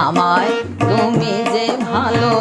আমায় তুমি যে ভালোবেসেছ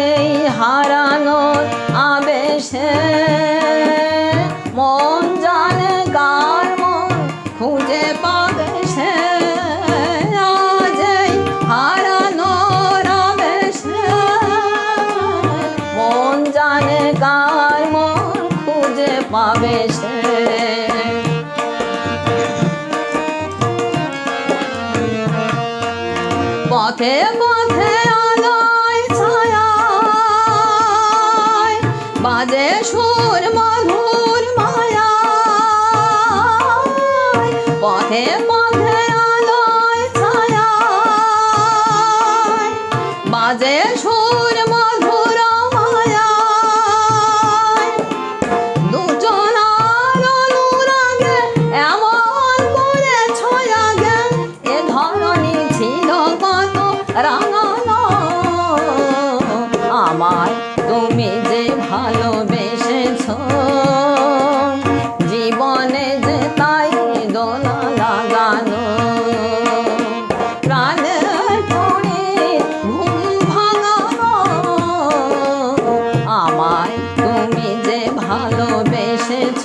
এই হারানোর আবেশে মন জানে কার মন খুঁজে পাবে সে। আজ হারানোর আবেশে মন জানে কার মন খুঁজে পাবে সে। পথে পথে সুর মধুর মায়া পথে পথে আলোয় ছায়ায়, বাজে সুর মধুর মায়া দুজনার অনুরাগে, এমন করে ছয়াগে, এ ধরনী ছিল কত রাঙানো। আমায় তুমি যে ভালোবেসেছ ভালোবেসেছ।